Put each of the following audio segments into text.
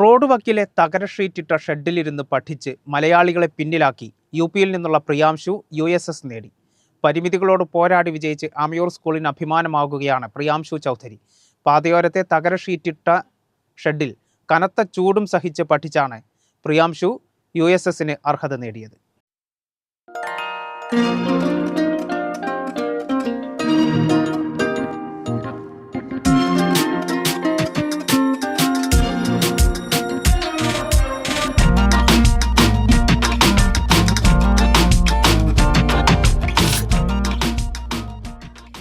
Road വക്കിലെ തകര ഷീറ്റിട്ട ഷെഡിലിരുന്ന് പഠിച്ച് മലയാളികളെ പിന്നിലാക്കി U പിയിൽ നിന്നുള്ള പ്രിയാംശു യു എസ് എസ് നേടി. പരിമിതികളോട് പോരാടി വിജയിച്ച് അമയൂർ സ്കൂളിന് അഭിമാനമാകുകയാണ് പ്രിയാംശു ചൗധരി. പാതയോരത്തെ തകര ഷീറ്റിട്ട ഷെഡിൽ കനത്ത ചൂടും സഹിച്ച് പഠിച്ചാണ് പ്രിയാംശു യു എസ് എസിന് അർഹത നേടിയത്.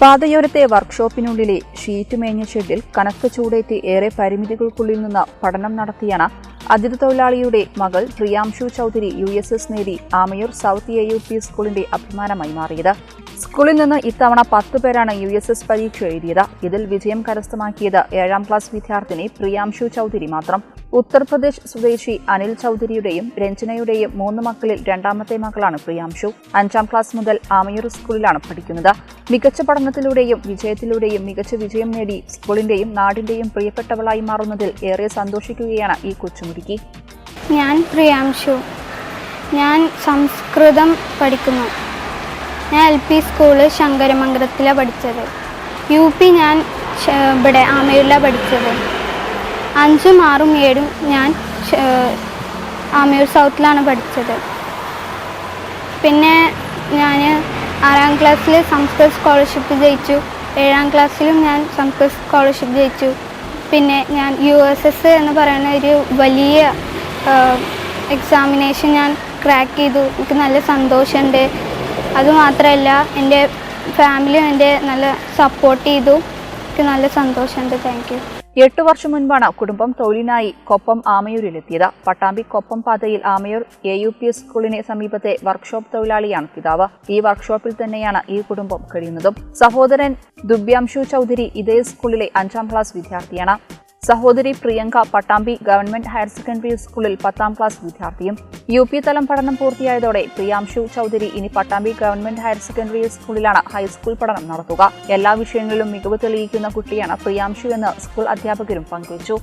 പാതയോരത്തെ വർക്ക്ഷോപ്പിനുള്ളിലെ ഷീറ്റ് മേഞ്ഞ ഷെഡിൽ കനത്ത ചൂടേറ്റ് ഏറെ പരിമിതികൾക്കുള്ളിൽ നിന്ന് പഠനം നടത്തിയാണ് അതിഥി തൊഴിലാളിയുടെ മകൾ Priyanshu Chaudhary U S S നേടി Amayur south A U P സ്കൂളിന്റെ അഭിമാനമായി മാറിയത്. സ്കൂളിൽ നിന്ന് ഇത്തവണ പത്ത് പേരാണ് യു എസ് എസ് പരീക്ഷ എഴുതിയത്. ഇതിൽ വിജയം കരസ്ഥമാക്കിയത് ഏഴാം ക്ലാസ് വിദ്യാർത്ഥിനി പ്രിയാംശു ചൌധരി മാത്രം. ഉത്തർപ്രദേശ് സ്വദേശി അനിൽ ചൌധരിയുടെയും രഞ്ജനയുടെയും മൂന്ന് മക്കളിൽ രണ്ടാമത്തെ മകളാണ് പ്രിയാംശു. അഞ്ചാം ക്ലാസ് മുതൽ ആമയൂർ സ്കൂളിലാണ് പഠിക്കുന്നത്. മികച്ച പഠനത്തിലൂടെയും വിജയത്തിലൂടെയും മികച്ച വിജയം നേടി സ്കൂളിന്റെയും നാടിന്റെയും പ്രിയപ്പെട്ടവളായി മാറുന്നതിൽ ഏറെ സന്തോഷിക്കുകയാണ് ഈ കൊച്ചുമുരുക്കി ഞാൻ പ്രിയാംശു. ഞാൻ സംസ്കൃതം പഠിക്കുന്നു. ഞാൻ എൽ പി സ്കൂൾ ശങ്കരമംഗലത്തിലാണ് പഠിച്ചത്. യു പി ഞാൻ ഇവിടെ ആമയൂരിലാണ് പഠിച്ചത്. അഞ്ചും ആറും ഏഴും ഞാൻ ആമയൂർ സൗത്തിലാണ് പഠിച്ചത്. പിന്നെ ഞാൻ ആറാം ക്ലാസ്സിൽ സംസ്കൃത സ്കോളർഷിപ്പ് ജയിച്ചു. ഏഴാം ക്ലാസ്സിലും ഞാൻ സംസ്കൃത സ്കോളർഷിപ്പ് ജയിച്ചു. പിന്നെ ഞാൻ യു എസ് എസ് എന്ന് പറയുന്ന ഒരു വലിയ എക്സാമിനേഷൻ ഞാൻ ക്രാക്ക് ചെയ്തു. എനിക്ക് നല്ല സന്തോഷമുണ്ട്. അതുമാത്രമല്ല എന്റെ ഫാമിലി എന്റെ നല്ല സപ്പോർട്ട് ചെയ്തു. എനിക്ക് നല്ല സന്തോഷമുണ്ട്. താങ്ക് യു എട്ടു വർഷം മുൻപാണ് കുടുംബം തൊഴിലിനായി കൊപ്പം ആമയൂരിലെത്തിയത്. പട്ടാമ്പി കൊപ്പം പാതയിൽ ആമയൂർ എ യു പി സ്കൂളിന് സമീപത്തെ വർക്ക്ഷോപ്പ് തൊഴിലാളിയാണ് പിതാവ്. ഈ വർക്ക്ഷോപ്പിൽ തന്നെയാണ് ഈ കുടുംബം കഴിയുന്നതും. സഹോദരൻ ദുബ്യാംശു ചൗധരി ഇതേ സ്കൂളിലെ അഞ്ചാം ക്ലാസ് വിദ്യാർത്ഥിയാണ്. സഹോദരി Priyanka Pattambi government higher secondary സ്കൂളിൽ പത്താം ക്ലാസ് വിദ്യാർത്ഥിയും യു പി തലം പഠനം പൂർത്തിയായതോടെ പ്രിയാംശു ചൌധരി ഇനി പട്ടാമ്പി ഗവൺമെന്റ് ഹയർ സെക്കൻഡറി സ്കൂളിലാണ് ഹൈസ്കൂൾ പഠനം നടത്തുക. എല്ലാ വിഷയങ്ങളിലും മികവ് തെളിയിക്കുന്ന കുട്ടിയാണ് പ്രിയാംശു എന്ന് സ്കൂൾ അധ്യാപകരും പങ്കുവച്ചു.